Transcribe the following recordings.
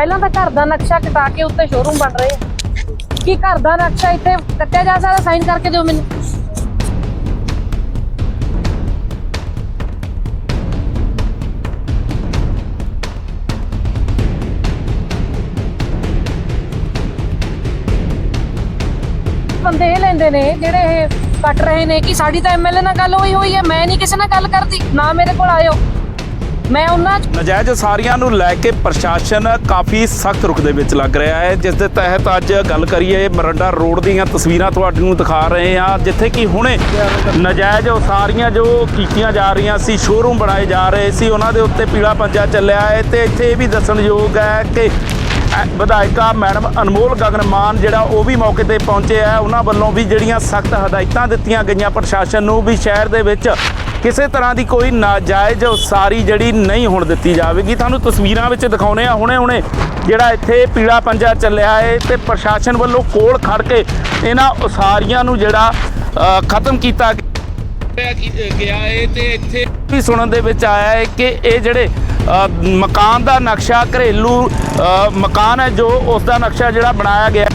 ਪਹਿਲਾਂ ਤਾਂ ਘਰ ਦਾ ਨਕਸ਼ਾ ਕਟਾ ਕੇ ਉੱਤੇ ਸ਼ੋਰੂਮ ਬਣ ਰਹੇ ਆ। ਕੀ ਘਰ ਦਾ ਨਕਸ਼ਾ ਇੱਥੇ ਕੱਟਿਆ ਜਾ ਸਕਦਾ ਸਾਈਨ ਕਰਕੇ ਦਿਓ ਮੈਨੂੰ। ਬੰਦੇ ਇਹ ਲੈਂਦੇ ਨੇ, ਜਿਹੜੇ ਇਹ ਕੱਟ ਰਹੇ ਨੇ, ਕਿ ਸਾਡੀ ਤਾਂ ਐਮਐਲਏ ਨਾਲ ਗੱਲ ਹੋਈ ਹੋਈ ਹੈ, ਮੈਂ ਨਹੀਂ ਕਿਸੇ ਨਾਲ ਗੱਲ ਕਰਦੀ, ਨਾ ਮੇਰੇ ਕੋਲ ਆਇਓ। ਮੈਂ ਉਹਨਾਂ 'ਚ ਨਜਾਇਜ਼ ਸਾਰੀਆਂ ਨੂੰ ਲੈ ਕੇ ਪ੍ਰਸ਼ਾਸਨ ਕਾਫੀ ਸਖਤ ਰੁਖ ਦੇ ਵਿੱਚ ਲੱਗ ਰਿਹਾ ਹੈ, ਜਿਸ ਦੇ ਤਹਿਤ ਅੱਜ ਗੱਲ ਕਰੀਏ ਮਰੰਡਾ ਰੋਡ ਦੀਆਂ ਤਸਵੀਰਾਂ ਤੁਹਾਨੂੰ ਦਿਖਾ ਰਹੇ ਹਾਂ, ਜਿੱਥੇ ਕਿ ਹੁਣੇ ਨਜਾਇਜ਼ ਉਸਾਰੀਆਂ ਜੋ ਕੀਤੀਆਂ ਜਾ ਰਹੀਆਂ ਸੀ ਸ਼ੋਰੂਮ ਬਣਾਏ ਜਾ ਰਹੇ ਸੀ, ਉਹਨਾਂ ਦੇ ਉੱਤੇ ਪੀਲਾ ਪੰਜਾ ਚੱਲਿਆ ਹੈ ਤੇ ਇੱਥੇ ਇਹ ਵੀ ਦੱਸਣਯੋਗ ਹੈ ਕਿ ਵਿਧਾਇਕਾ ਮੈਡਮ ਅਨਮੋਲ ਗਗਨ ਮਾਨ ਜਿਹੜਾ ਉਹ ਵੀ ਮੌਕੇ ਤੇ ਪਹੁੰਚੇ ਆ ਉਹਨਾਂ ਵੱਲੋਂ ਵੀ ਜਿਹੜੀਆਂ ਸਖਤ ਹਦਾਇਤਾਂ ਦਿੱਤੀਆਂ ਗਈਆਂ ਪ੍ਰਸ਼ਾਸਨ ਨੂੰ, ਵੀ ਸ਼ਹਿਰ ਦੇ ਵਿੱਚ ਕਿਸੇ ਤਰ੍ਹਾਂ ਦੀ ਕੋਈ ਨਾਜਾਇਜ਼ ਉਸਾਰੀ ਜਿਹੜੀ ਨਹੀਂ ਹੁਣ ਦਿੱਤੀ ਜਾਵੇਗੀ। ਤੁਹਾਨੂੰ ਤਸਵੀਰਾਂ ਵਿੱਚ ਦਿਖਾਉਨੇ ਆ ਹੁਣੇ ਹੁਣੇ ਜਿਹੜਾ ਇੱਥੇ ਪੀਲਾ ਪੰਜਾ ਚੱਲਿਆ ਹੈ ਤੇ ਪ੍ਰਸ਼ਾਸਨ ਵੱਲੋਂ ਕੋਲ ਖੜ ਕੇ ਇਹਨਾਂ ਉਸਾਰੀਆਂ ਨੂੰ ਜਿਹੜਾ ਖਤਮ ਕੀਤਾ ਗਿਆ। ਹੈ ਤੇ ਇੱਥੇ ਵੀ ਸੁਣਨ ਦੇ ਵਿੱਚ ਆਇਆ ਹੈ ਕਿ ਇਹ ਜਿਹੜੇ ਮਕਾਨ ਦਾ ਨਕਸ਼ਾ ਘਰੇਲੂ ਮਕਾਨ ਹੈ ਜੋ ਉਸ ਦਾ ਨਕਸ਼ਾ ਜਿਹੜਾ ਬਣਾਇਆ ਗਿਆ।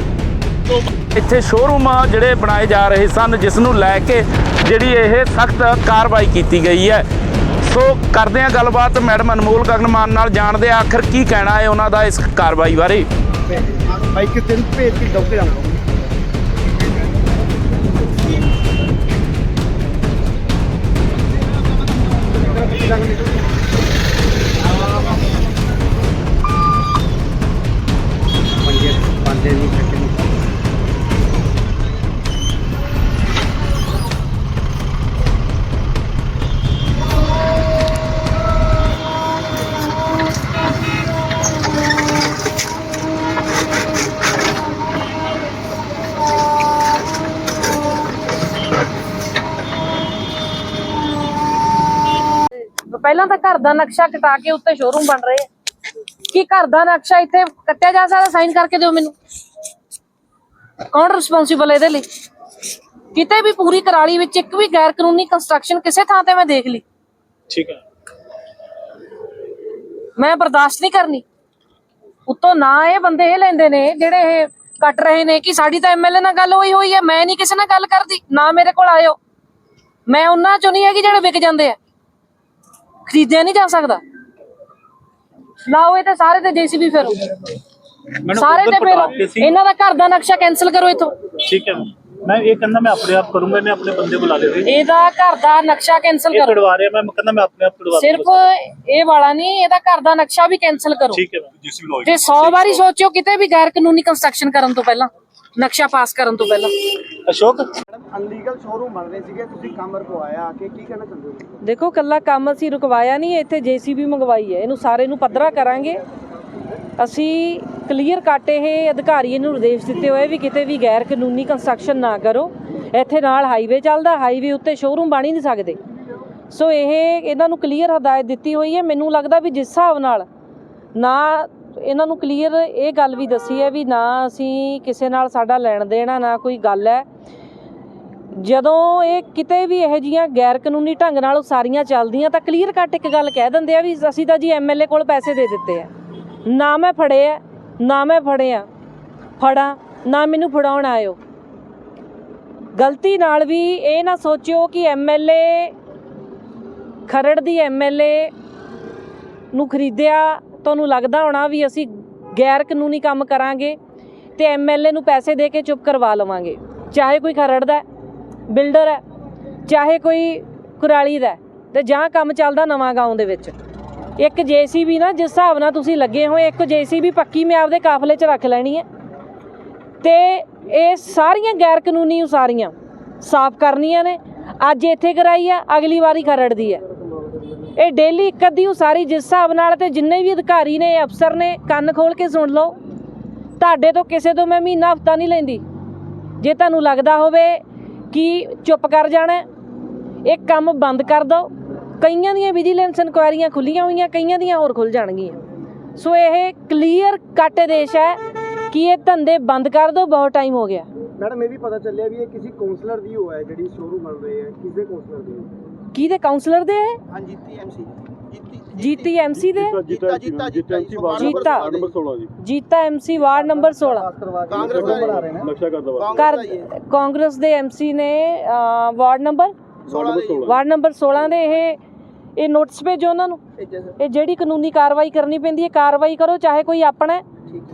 ਇੱਥੇ ਸ਼ੋਰੂਮ ਜਿਹੜੇ ਬਣਾਏ ਜਾ ਰਹੇ ਸਨ, ਜਿਸ ਨੂੰ ਲੈ ਕੇ ਜਿਹੜੀ ਇਹ ਸਖਤ ਕਾਰਵਾਈ ਕੀਤੀ ਗਈ ਹੈ। ਸੋ ਕਰਦੇ ਹਾਂ ਗੱਲਬਾਤ, ਮੈਡਮ ਅਨਮੋਲ ਗਗਨਮਾਨ ਨਾਲ ਜਾਣਦੇ ਹਾਂ ਆਖਰ ਕੀ ਕਹਿਣਾ ਹੈ ਉਹਨਾਂ ਦਾ ਇਸ ਕਾਰਵਾਈ ਬਾਰੇ। ਭਾਈ, ਕਿਸ ਦਿਨ ਭੇਜ ਕੇ ਦੌਕੇ ਜਾਊਂਗਾ ਪੰਜੇ ਪਹਿਲਾਂ ਤਾਂ ਘਰ ਦਾ ਨਕਸ਼ਾ ਕਟਾ ਕੇ ਉੱਤੇ ਸ਼ੋਰੂਮ ਬਣ ਰਹੇ ਆ। ਕੀ ਘਰ ਦਾ ਨਕਸ਼ਾ ਇੱਥੇ ਕੱਟਿਆ ਜਾ ਸਕਦਾ? ਸਾਈਨ ਕਰਕੇ ਦਿਓ ਮੈਨੂੰ। ਕੌਣ ਰਿਸਪੌਂਸਿਬਲ ਇਹਦੇ ਲਈ? ਕਿਤੇ ਵੀ ਪੂਰੀ ਕਰਾਲੀ ਵਿੱਚ ਇੱਕ ਵੀ ਗੈਰ ਕਾਨੂੰਨੀ ਕੰਸਟਰਕਸ਼ਨ ਕਿਸੇ ਥਾਂ ਤੇ ਮੈਂ ਦੇਖ ਲਈ। ਠੀਕ ਹੈ ਮੈਂ ਬਰਦਾਸ਼ਤ ਨਹੀਂ ਕਰਨੀ। ਉੱਤੋਂ ਨਾ ਇਹ ਬੰਦੇ ਇਹ ਲੈਂਦੇ ਨੇ ਜਿਹੜੇ ਇਹ ਕੱਟ ਰਹੇ ਨੇ ਕਿ ਸਾਡੀ ਤਾਂ ਐਮਐਲਏ ਨਾਲ ਗੱਲ ਹੋਈ ਹੋਈ ਹੈ ਮੈਂ ਨਹੀਂ ਕਿਸੇ ਨਾਲ ਗੱਲ ਕਰਦੀ ਨਾ ਮੇਰੇ ਕੋਲ ਆਇਓ। ਮੈਂ ਉਹਨਾਂ ਚੋਂ ਨਹੀਂ ਹੈਗੀ ਜਿਹੜੇ ਵਿਕ ਜਾਂਦੇ ਆ। ਖਰੀਦਿਆ ਨਹੀਂ ਜਾ ਸਕਦਾ। ਲਾਓ ਇਹ ਤਾਂ ਸਾਰੇ ਤੇ ਜੀਸੀਬੀ ਫੇਰੋ। ਸਾਰੇ ਤੇ ਫੇਰੋ। ਇਹਨਾਂ ਦਾ ਘਰ ਦਾ ਨਕਸ਼ਾ ਕੈਨਸਲ ਕਰੋ ਇਥੋਂ। ਠੀਕ ਹੈ ਮੈਂ ਇਹ ਕਹਿੰਦਾ ਮੈਂ ਆਪਣੇ ਆਪ ਕਰੂੰਗਾ ਮੈਂ ਆਪਣੇ ਬੰਦੇ ਬੁਲਾ ਲਏ ਇਹਦਾ ਘਰ ਦਾ ਨਕਸ਼ਾ ਕੈਨਸਲ ਕਰੋ। ਕਢਵਾ ਰਿਹਾ ਮੈਂ ਕਹਿੰਦਾ ਮੈਂ ਆਪਣੇ ਆਪ ਕਢਵਾ ਸਿਰਫ ਇਹ ਵਾਲਾ ਨਹੀਂ ਇਹਦਾ ਘਰ ਦਾ ਨਕਸ਼ਾ ਵੀ ਕੈਨਸਲ ਕਰੋ। ਠੀਕ ਹੈ। ਜੀਸੀਬੀ ਲਾਓ ਜੇ। 100 ਵਾਰੀ ਸੋਚਿਓ ਕਿਤੇ ਵੀ ਗੈਰ ਕਾਨੂੰਨੀ ਕੰਸਟਰਕਸ਼ਨ ਕਰਨ ਤੋਂ ਪਹਿਲਾਂ। ਨਕਸ਼ਾ ਪਾਸ ਕਰਨ ਤੋਂ ਪਹਿਲਾਂ। ਅਸ਼ੋਕ? ਅਨਲੀਗਲ ਸ਼ੋਰੂਮ ਬਣ ਰਹੇ ਸੀਗੇ ਤੁਸੀਂ ਕੰਮ ਰੁਕਵਾਇਆ ਆ ਕੀ ਕਹਿਣਾ ਚਾਹੁੰਦੇ ਹੋ? ਦੇਖੋ ਕੱਲਾ ਕੰਮ ਅਸੀਂ ਰੁਕਵਾਇਆ ਨਹੀਂ ਇੱਥੇ ਜੀਸੀਬੀ ਮੰਗਵਾਈ ਹੈ ਇਹਨੂੰ ਸਾਰੇ ਨੂੰ ਪੱਧਰਾ ਕਰਾਂਗੇ। ਅਸੀਂ ਕਲੀਅਰ ਕੱਟ ਇਹ ਅਧਿਕਾਰੀ ਨੂੰ ਨਿਰਦੇਸ਼ ਦਿੱਤੇ ਹੋਏ ਵੀ ਕਿਤੇ ਵੀ ਗੈਰ ਕਾਨੂੰਨੀ ਕੰਸਟਰਕਸ਼ਨ ਨਾ ਕਰੋ। ਇੱਥੇ ਨਾਲ ਹਾਈਵੇ ਚੱਲਦਾ ਹਾਈਵੇ ਉੱਤੇ ਸ਼ੋਰੂਮ ਬਣ ਹੀ ਨਹੀਂ ਸਕਦੇ। ਸੋ ਇਹ ਇਹਨਾਂ ਨੂੰ ਕਲੀਅਰ ਹਦਾਇਤ ਦਿੱਤੀ ਹੋਈ ਹੈ। ਮੈਨੂੰ ਲੱਗਦਾ ਵੀ ਜਿਸ ਹਿਸਾਬ ਨਾਲ ਨਾ ਇਹਨਾਂ ਨੂੰ ਕਲੀਅਰ ਇਹ ਗੱਲ ਵੀ ਦੱਸੀ ਹੈ ਵੀ ਨਾ ਅਸੀਂ ਕਿਸੇ ਨਾਲ ਸਾਡਾ ਲੈਣ ਦੇਣਾ ਨਾ ਕੋਈ ਗੱਲ ਹੈ। ਜਦੋਂ ਇਹ ਕਿਤੇ ਵੀ ਇਹੋ ਜੀਆਂ ਗੈਰ ਕਾਨੂੰਨੀ ਢੰਗ ਨਾਲ ਉਸਾਰੀਆਂ ਚੱਲਦੀਆਂ, ਤਾਂ ਕਲੀਅਰ ਕੱਟ ਇੱਕ ਗੱਲ ਕਹਿ ਦਿੰਦੇ ਆ ਵੀ ਅਸੀਂ ਤਾਂ ਜੀ ਐਮਐਲਏ ਕੋਲ ਪੈਸੇ ਦੇ ਦਿੱਤੇ ਆ। ਨਾ ਮੈਂ ਫੜੇ ਆ, ਨਾ ਮੈਂ ਫੜਿਆ ਫੜਾ, ਨਾ ਮੈਨੂੰ ਫੜਾਉਣ ਆਇਓ। ਗਲਤੀ ਨਾਲ ਵੀ ਇਹ ਨਾ ਸੋਚਿਓ ਕਿ ਐਮਐਲਏ ਖਰੜ ਦੀ ਐਮਐਲਏ ਨੂੰ ਖਰੀਦਿਆ ਤੁਹਾਨੂੰ ਲੱਗਦਾ ਹੋਣਾ ਵੀ ਅਸੀਂ ਗੈਰ ਕਾਨੂੰਨੀ ਕੰਮ ਕਰਾਂਗੇ ਤੇ ਐਮਐਲਏ ਨੂੰ ਪੈਸੇ ਦੇ ਕੇ ਚੁੱਪ ਕਰਵਾ ਲਵਾਂਗੇ। ਚਾਹੇ ਕੋਈ ਖਰੜ ਦਾ ਬਿਲਡਰ ਹੈ ਚਾਹੇ ਕੋਈ ਕੁਰਾਲੀ ਦਾ ਹੈ, ਤੇ ਜਾਂ ਕੰਮ ਚੱਲਦਾ ਨਵਾਂ ਗਾਉਂ ਦੇ ਵਿੱਚ। ਇੱਕ ਜੀਸੀਬੀ ਨਾ ਜਿਸ ਹਿਸਾਬ ਨਾਲ ਤੁਸੀਂ ਲੱਗੇ ਹੋ ਇੱਕ ਜੀਸੀਬੀ ਪੱਕੀ ਮੈਂ ਆਪਦੇ ਕਾਫਲੇ 'ਚ ਰੱਖ ਲੈਣੀ ਹੈ। ਤੇ ਇਹ ਸਾਰੀਆਂ ਗੈਰ ਕਾਨੂੰਨੀ ਉਸਾਰੀਆਂ ਸਾਫ਼ ਕਰਨੀਆਂ ਨੇ। ਅੱਜ ਇੱਥੇ ਕਰਾਈ ਆ ਅਗਲੀ ਵਾਰੀ ਖਰੜ ਦੀ ਹੈ। ਇਹ ਡੇਲੀ ਇੱਕ ਅੱਧੀ ਉਸਾਰੀ ਜਿਸ ਹਿਸਾਬ ਨਾਲ ਤੇ ਜਿੰਨੇ ਵੀ ਅਧਿਕਾਰੀ ਨੇ ਅਫਸਰ ਨੇ, ਕੰਨ ਖੋਲ ਕੇ ਸੁਣ ਲਓ। ਤੁਹਾਡੇ ਤੋਂ ਕਿਸੇ ਤੋਂ ਮੈਂ ਮਹੀਨਾ, ਹਫਤਾ ਨਹੀਂ ਲੈਂਦੀ। ਜੇ ਤੁਹਾਨੂੰ ਲੱਗਦਾ ਹੋਵੇ ਕਿ ਚੁੱਪ ਕਰ ਜਾਣਾ, ਇਹ ਕੰਮ ਬੰਦ ਕਰ ਦਿਓ। ਕਈਆਂ ਦੀਆਂ ਵਿਜੀਲੈਂਸ ਇਨਕੁਆਇਰੀਆਂ ਖੁੱਲੀਆਂ ਹੋਈਆਂ, ਕਈਆਂ ਦੀਆਂ ਹੋਰ ਖੁੱਲ ਜਾਣਗੀਆਂ। ਸੋ ਇਹ ਕਲੀਅਰ ਕੱਟ ਦੇਸ਼ ਹੈ ਕਿ ਇਹ ਧੰਦੇ ਬੰਦ ਕਰ ਦਿਓ, ਬਹੁਤ ਟਾਈਮ ਹੋ ਗਿਆ। ਮੈਡਮ, ਇਹ ਵੀ ਪਤਾ ਚੱਲਿਆ ਵੀ ਇਹ ਕਿਸੇ ਕਾਉਂਸਲਰ ਦੀ ਹੋਇਆ ਜਿਹੜੀ ਸ਼ੋਰੂਮ ਬਣ ਰਹੀ ਹੈ। ਕਿਸੇ ਕਾਉਂਸਲਰ ਦੀ? ਕਿਹਦੇ ਕਾਉਂਸਲਰ ਦੇ ਹੈ? ਹਾਂਜੀ ਜੀਤੀ ਐਮਸੀ ਜੀਤੀ ਜੀਤੀ ਐਮਸੀ ਦੇ? ਜੀਤਾ ਜੀਤਾ ਜੀਤਾ ਜੀਤਾ ਨੰਬਰ 16 ਜੀ। ਜੀਤਾ ਐਮਸੀ ਵਾਰਡ ਨੰਬਰ 16 ਕਾਂਗਰਸ ਦਾ ਬਣਾ ਰਹੇ ਨੇ ਨਕਸ਼ਾ ਕਰਦਾ ਵਾ ਕਰ ਕਾਂਗਰਸ ਦੇ ਐਮਸੀ ਨੇ ਵਾਰਡ ਨੰਬਰ? 16 ਦੇ ਵਾਰਡ ਨੰਬਰ 16 ਦੇ ਇਹ ਇਹ ਨੋਟਿਸ ਭੇਜੋ ਉਹਨਾਂ ਨੂੰ। ਇਹ ਜਿਹੜੀ ਕਾਨੂੰਨੀ ਕਾਰਵਾਈ ਕਰਨੀ ਪੈਂਦੀ ਹੈ ਕਾਰਵਾਈ ਕਰੋ ਚਾਹੇ ਕੋਈ ਆਪਣਾ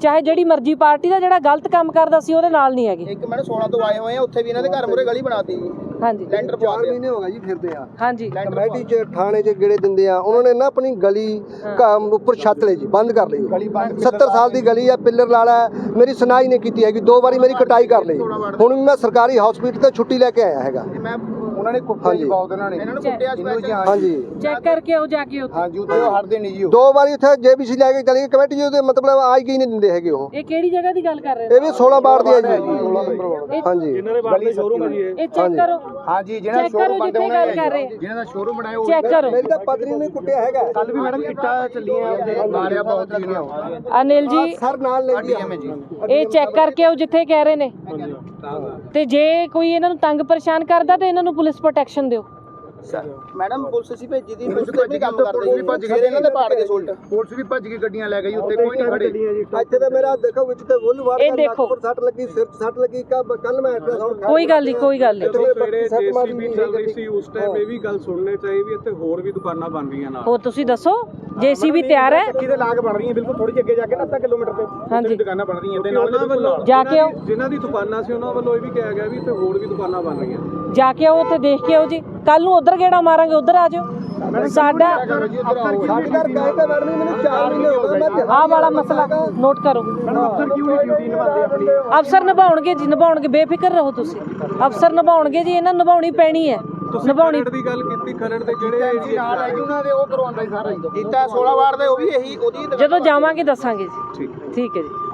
ਚਾਹੇ ਜਿਹੜੀ ਮਰਜ਼ੀ ਪਾਰਟੀ ਦਾ ਜਿਹੜਾ ਗਲਤ ਕੰਮ ਕਰਦਾ ਸੀ ਉਹਦੇ ਨਾਲ ਨਹੀਂ ਹੈਗੇ। ਇੱਕ ਮੈਨੇ 16 ਤੋਂ ਆਏ ਹੋਏ ਆ ਉੱਥੇ ਵੀ ਇਹਨਾਂ ਦੇ ਘਰ ਮੂਰੇ ਗਲੀ ਬਣਾਤੀ ਜੀ। ਹਾਂਜੀ। ਲੈਂਟਰ ਪਵਾ ਚਾਰ ਦਿਆ ਮਹੀਨੇ ਹੋ ਗਏ ਜੀ ਫਿਰਦੇ ਆ। ਹਾਂਜੀ। ਕਮੇਟੀ ਚ ਥਾਣੇ ਚ ਗੇੜੇ ਦਿੰਦੇ ਆ। ਉਹਨਾਂ ਨੇ ਨਾ ਆਪਣੀ ਗਲੀ ਕੰਮ ਉੱਪਰ ਛੱਤ ਲਈ ਜੀ ਬੰਦ ਕਰ ਲਈ। ਗਲੀ 70 ਸਾਲ ਦੀ ਗਲੀ ਆ ਪਿੱਲਰ ਲਾਲਾ। ਮੇਰੀ ਸੁਣਾਈ ਨਹੀਂ ਕੀਤੀ ਹੈਗੀ। ਦੋ ਵਾਰੀ ਮੇਰੀ ਕਟਾਈ ਕਰ ਲਈ। ਹੁਣ ਵੀ ਮੈਂ ਸਰਕਾਰੀ ਹਸਪੀਟਲ ਤੋਂ ਛੁੱਟੀ ਲੈ ਕੇ ਆਇਆ ਹੈਗਾ। ਮੈਂ ਉਹਨਾਂ ਨੇ ਕੁੱਤੇ ਜੀ ਬਹੁਤ ਉਹਨਾਂ ਨੇ ਇਹਨਾਂ ਨੂੰ ਕੁੱਟਿਆ ਸਪੈਸ਼ਲ ਹਾਂਜੀ। ਚੈੱਕ ਕਰਕੇ ਆਓ ਜਾ ਕੇ ਉੱਥੇ ਹਾਂਜੀ ਉੱਤੇ ਉਹ ਹਟਦੇ ਨਹੀਂ ਜੀ ਦੋ ਵਾਰੀ ਉੱਥੇ ਜੇਬੀਸੀ ਲੈ ਕੇ ਚਲੀ ਗਈ ਕਮੇਟੀ ਜੀ ਉਹਦੇ ਮਤਲਬ ਆਈ ਗਈ ਨਹੀਂ ਦਿੰਦੇ ਹੈਗੇ ਉਹ। ਇਹ ਕਿਹੜੀ ਜਗ੍ਹਾ ਦੀ ਗੱਲ ਕਰ ਰਹੇ ਇਹ ਵੀ 16 ਬਾਰ ਦੀ ਹੈ ਜੀ। ਇਹ- ਹਾਂਜੀ। ਇਹਨਾਂ ਦੇ ਬਾਹਰ ਦੇ ਸ਼ੋਰੂਮ ਹੈ ਜੀ ਇਹ। ਇਹ ਚੈੱਕ ਕਰੋ। ਹਾਂਜੀ ਚੈੱਕ ਕਰੋ ਜਿੱਥੇ ਗੱਲ ਕਰ ਰਹੇ ਜਿਹਨਾਂ ਦਾ ਸ਼ੋਰੂਮ ਬਣਾਇਆ ਉਹ ਚੈੱਕ ਕਰੋ। ਮੇਰੀ ਤਾਂ ਪਤਨੀ ਨੇ ਕੁੱਟਿਆ ਹੈਗਾ। ਕੱਲ ਵੀ ਮੈਡਮ ਇੱਟਾਂ ਚੱਲੀਆਂ ਮਾਰਿਆ ਬਹੁਤ ਜੀ ਅਨਿਲ ਜੀ ਸਰ ਨਾਲ ਲੈ ਜੀ। ਇਹ ਚੈੱਕ ਕਰਕੇ ਆਓ ਜਿੱਥੇ ਕਹਿ ਰਹੇ ਨੇ। ਤੇ ਜੇ ਕੋਈ ਇਹਨਾਂ ਨੂੰ ਤੰਗ ਪਰੇਸ਼ਾਨ ਕਰਦਾ ਤੇ ਇਹਨਾਂ ਨੂੰ ਪੁਲਿਸ ਪ੍ਰੋਟੈਕਸ਼ਨ ਦਿਓ। ਮੈਡਮ ਪੁਲਿਸ ਸੀ ਭੇਜੀ ਦੀ ਪੁਲਿਸ ਤੇ ਵੀ ਕੰਮ ਕਰਦੇ। ਸੀ ਭੱਜ ਗਏ ਇਹਨਾਂ ਦੇ ਪਾੜ ਕੇ ਸੁਲਟ। ਪੁਲਿਸ ਵੀ ਭੱਜ ਕੇ ਗੱਡੀਆਂ ਲੈ ਗਈ ਉੱਤੇ ਕੋਈ ਨਹੀਂ ਖੜੇ। ਇੱਥੇ ਤਾਂ ਮੇਰਾ ਦੇਖੋ ਵਿੱਚ ਤੇ ਬੁੱਲ ਵਾਰ ਇਹ ਦੇਖੋ। ਸੱਟ ਲੱਗੀ ਸਿਰ ਸੱਟ ਲੱਗੀ ਕੱਲ ਮੈਂ ਅਲਟਰਾਸਾਊਂਡ ਕੋਈ ਗੱਲ ਨਹੀਂ ਕੋਈ ਗੱਲ ਨਹੀਂ ਸਵੇਰੇ ਜੇਸੀਬੀ ਚੱਲ ਰਹੀ ਸੀ ਉਸ ਟਾਈਮ ਇਹ ਵੀ ਗੱਲ ਸੁਣਨੇ ਚਾਹੀ ਵੀ ਇੱਥੇ ਹੋਰ ਵੀ ਦੁਕਾਨਾਂ ਬਣ ਰਹੀਆਂ ਨਾਲ। ਹੋਰ ਤੁਸੀਂ ਦੱਸੋ ਜੇਸੀਬੀ ਤਿਆਰ ਹੈ? ਕਿਤੇ ਲਾਗ ਬਣ ਰਹੀਆਂ ਬਿਲਕੁਲ ਥੋੜੀ ਜਿਹੀ ਅੱਗੇ ਜਾ ਕੇ ਨਾ ਅੱਧਾ ਕਿਲੋਮੀਟਰ ਤੇ। ਹਾਂਜੀ। ਦੁਕਾਨਾਂ ਬਣ ਰਹੀਆਂ ਤੇ ਨਾਲ ਦੇ ਨਾਲ ਜਾ ਕੇ ਆਓ। ਜਿਨ੍ਹਾਂ ਦੀ ਦੁਕਾਨਾਂ ਸੀ ਉਹਨਾਂ ਵੱਲੋਂ ਇਹ ਵੀ ਕਿਹਾ ਗਿਆ ਵੀ ਇੱਥੇ ਹੋਰ ਵੀ ਦੁਕਾਨਾਂ ਬਣ ਰਹੀਆਂ। ਜਾ ਕੇ ਆਓ ਤੇ ਦੇਖ ਕੇ ਆਓ ਜੀ। ਕੱਲ ਨੂੰ ਉਧਰ ਗੇੜਾ ਮਾਰਾਂਗੇ ਉਧਰ ਆ ਜਾਓ। ਸਾਡਾ ਸਾਡੇ ਘਰ ਗਏ ਤਾਂ ਮੈਡਮ ਜੀ ਮੈਨੂੰ 4 ਮਹੀਨੇ ਹੋ ਗਏ ਮੈਂ ਦਿਹਾੜੀ ਆਹ ਵਾਲਾ ਮਸਲਾ ਨੋਟ ਕਰੋ। ਅਫਸਰ ਕਿਉਂ ਨਹੀਂ ਡਿਊਟੀ ਨਿਭਾਉਂਦੇ ਆਪਣੀ? ਅਫਸਰ ਨਿਭਾਉਣਗੇ ਜੀ ਨਿਭਾਉਣਗੇ ਬੇਫਿਕਰ ਰਹੋ ਤੁਸੀਂ। ਅਫਸਰ ਨਿਭਾਉਣਗੇ ਜੀ ਇਹਨਾਂ ਨਿਭਾਉਣੀ ਪੈਣੀ ਹੈ। ਨਿਭਾਉਣੀ ਦੀ ਗੱਲ ਕੀਤੀ ਖਰੜ ਦੇ ਜਿਹੜੇ ਏਰੀਏ ਨਾਲ ਹੈ ਜੀ ਉਹਨਾਂ ਦੇ ਉਹ ਕਰਵਾਉਂਦਾ ਹੀ ਸਾਰਾ ਜੀਤਾ 16 ਵਾਰ ਦੇ ਉਹ ਵੀ ਇਹੀ ਉਹਦੀ ਜਦੋਂ ਜਾਵਾਂਗੇ ਦੱਸਾਂਗੇ ਜੀ। ਠੀਕ ਹੈ ਜੀ।